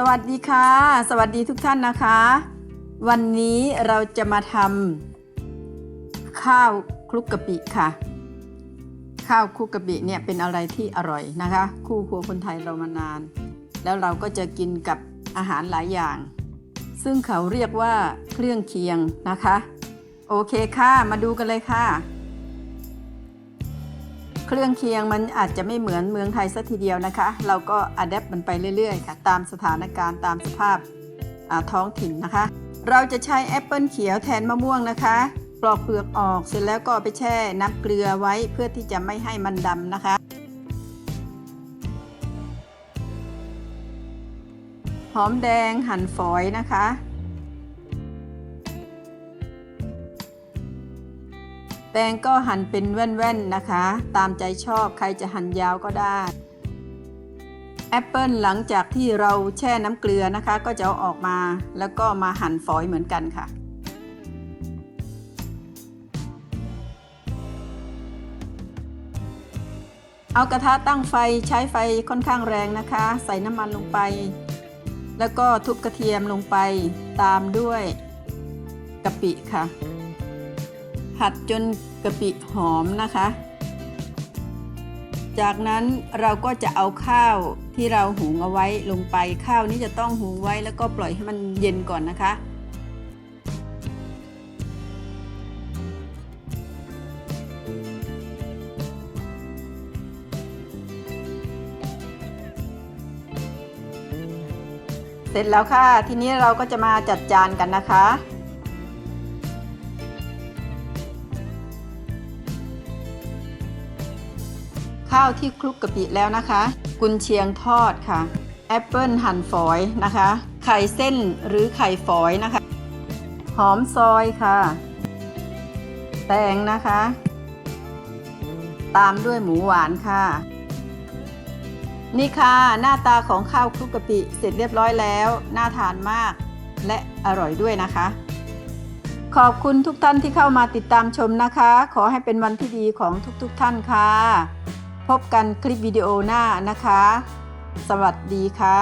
สวัสดีค่ะ สวัสดีทุกท่านนะคะ วันนี้เราจะมาทำข้าวคลุกกะปิค่ะ ข้าวคลุกกะปิเนี่ยเป็นอะไรที่อร่อยนะคะ คู่ครัวคนไทยเรามานาน แล้วเราก็จะกินกับอาหารหลายอย่าง ซึ่งเขาเรียกว่าเครื่องเคียงนะคะ โอเคค่ะ มาดูกันเลยค่ะ เครื่องเคียงมันอาจจะไม่เหมือนเมืองไทยสัทีเดียวนะคะ เราก็อัดแอปมันไปเรื่อยๆค่ะ ตามสถานการณ์ตามสภาพท้องถิ่นนะคะ เราจะใช้แอปเปิลเขียวแทนมะม่วงนะคะปลอกเปลือกออกเสร็จแล้วก็ไปแช่น้ำเกลือไว้เพื่อที่จะไม่ให้มันดำนะคะ หอมแดงหั่นฝอยนะคะ แตงก็หั่นเป็นแว่นๆนะคะ ตามใจชอบใครจะหั่นยาวก็ได้แอปเปิลหลังจากที่เราแช่น้ำเกลือนะคะ ก็จะเอาออกมาแล้วก็มาหั่นฝอยเหมือนกันค่ะ เอากระทะตั้งไฟใช้ไฟค่อนข้างแรงนะคะ ใส่น้ำมันลงไป แล้วก็ทุบกระเทียมลงไปตามด้วยกะปิค่ะ ผัดจนกะปิหอมนะคะ จากนั้นเราก็จะเอาข้าวที่เราหุงเอาไว้ลงไปข้าวนี้จะต้องหุงไว้แล้วก็ปล่อยให้มันเย็นก่อนนะคะ เสร็จแล้วค่ะ ทีนี้เราก็จะมาจัดจานกันนะคะ ข้าวที่คลุกกะปิแล้วนะคะ กุนเชียงทอดค่ะแอปเปิลหั่นฝอยนะคะ ไข่เส้นหรือไข่ฝอยนะคะ หอมซอยค่ะ แตงนะคะ ตามด้วยหมูหวานค่ะ นี่ค่ะหน้าตาของข้าวคลุกกะปิเสร็จเรียบร้อยแล้ว น่าทานมากและอร่อยด้วยนะคะ ขอบคุณทุกท่านที่เข้ามาติดตามชมนะคะ ขอให้เป็นวันที่ดีของทุกๆทท่านค่ะ พบกันคลิปวิดีโอหน้านะคะ สวัสดีค่ะ